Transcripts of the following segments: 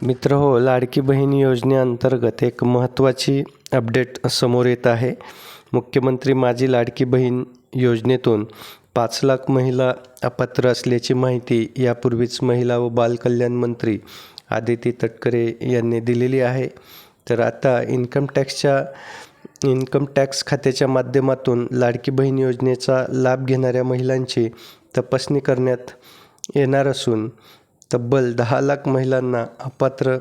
मित्र हो लाडकी बहीण योजनेअंतर्गत एक महत्त्वाची अपडेट समोर येत आहे. मुख्यमंत्री माझी लाडकी बहीण योजनेतून पाच लाख महिला अपात्र असल्याची माहिती यापूर्वीच महिला व बालकल्याण मंत्री आदिती तटकरे यांनी दिलेली आहे. तर आता इन्कम टॅक्सच्या इन्कम टॅक्स खात्याच्या माध्यमातून लाडकी बहीण योजनेचा लाभ घेणाऱ्या महिलांची तपासणी करण्यात येणार असून तब्बल दहा लाख महिलांना अपात्र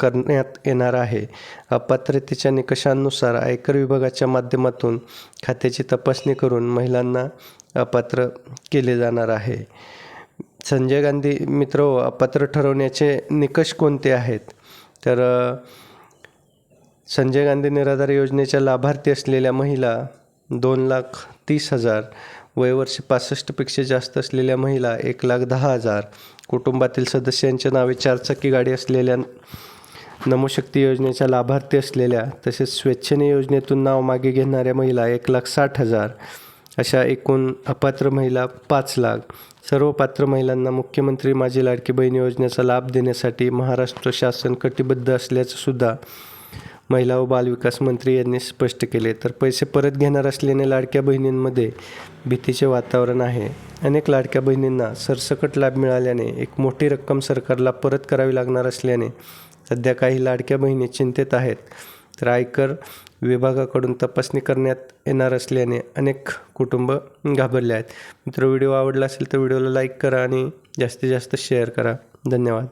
करण्यात येणार आहे. अपात्रतेच्या निकषांनुसार आयकर विभागाच्या माध्यमातून खात्याची तपासणी करून महिलांना अपात्र केले जाणार आहे. संजय गांधी मित्र हो, अपात्र ठरवण्याचे निकष कोणते आहेत? तर संजय गांधी निराधार योजनेच्या लाभार्थी असलेल्या महिला दोन लाख तीस हजार वयवर्ष पासष्टपेक्षा जास्त असलेल्या महिला एक लाख दहा हजार कुटुंबातील सदस्यांच्या नावे चारचाकी गाडी असलेल्या नमोशक्ती योजनेच्या लाभार्थी असलेल्या तसेच स्वेच्छेने योजनेतून नाव मागे घेणाऱ्या महिला एक लाख साठ हजार अशा एकूण अपात्र महिला पाच लाख. सर्व पात्र महिलांना मुख्यमंत्री माझी लाडकी बहीण योजनेचा लाभ देण्यासाठी महाराष्ट्र शासन कटिबद्ध असल्याचं सुद्धा महिला व बालविकास मंत्री यांनी स्पष्ट केले तर पैसे परत घेणार असल्याने लाडक्या बहिणींमध्ये भीतीचे वातावरण आहे. अनेक लाडक्या बहिणींना सरसकट लाभ मिळाल्याने एक मोठी रक्कम सरकारला परत करावी लागणार असल्याने सध्या काही लाडक्या बहिणी चिंतेत आहेत. तर आयकर विभागाकडून तपासणी करण्यात येणार असल्याने अनेक कुटुंब घाबरले आहेत. मित्र व्हिडिओ आवडला असेल तर व्हिडिओला लाईक करा आणि जास्तीत जास्त शेअर करा. धन्यवाद.